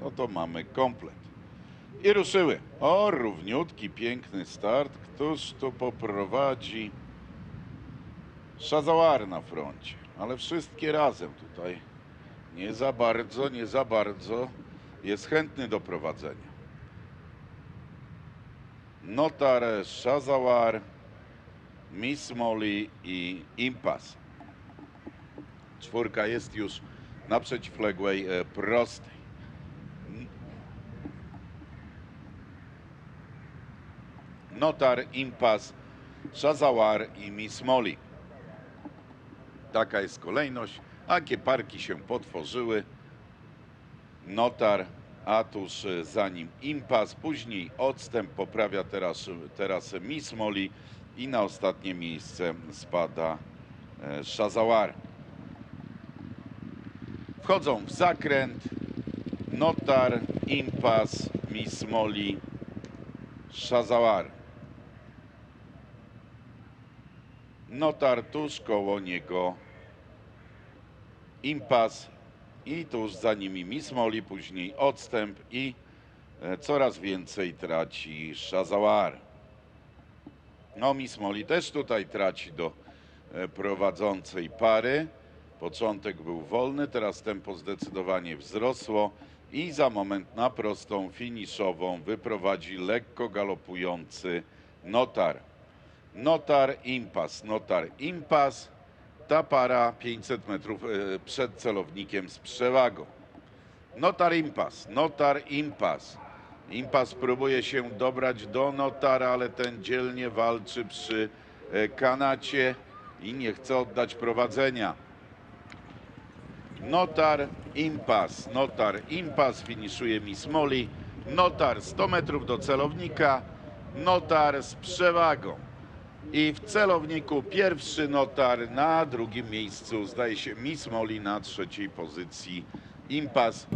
no to mamy komplet. I ruszyły. O, równiutki, piękny start. Któż tu poprowadzi? Szazałar na froncie, ale wszystkie razem tutaj. Nie za bardzo, nie za bardzo jest chętny do prowadzenia. Notar, Szazałar, Mismoli i Impas. Czwórka jest już na przeciwległej e, prostej. Notar, Impas, Szazałar i Mismoli. Taka jest kolejność. Jakie parki się potworzyły. Notar, a tuż za nim Impas, później odstęp poprawia teraz, teraz Mismoli i na ostatnie miejsce spada e, Szazałar. Wchodzą w zakręt Notar, Impas, Mismoli, Szazałar. Notar tuż koło niego Impas i tuż za nimi Mismoli, później odstęp i e, coraz więcej traci Szazałar. No Mismoli też tutaj traci do e, prowadzącej pary. Początek był wolny, teraz tempo zdecydowanie wzrosło i za moment na prostą finiszową wyprowadzi lekko galopujący Notar. Notar Impas, Notar Impas. Ta para 500 metrów e, przed celownikiem z przewagą. Notar Impas, Notar Impas. Impas próbuje się dobrać do Notara, ale ten dzielnie walczy przy e, kanacie i nie chce oddać prowadzenia. Notar Impas, Notar Impas finiszuje Mismoli. Notar 100 metrów do celownika. Notar z przewagą. I w celowniku pierwszy notar na drugim miejscu zdaje się Mismoli na trzeciej pozycji. Impas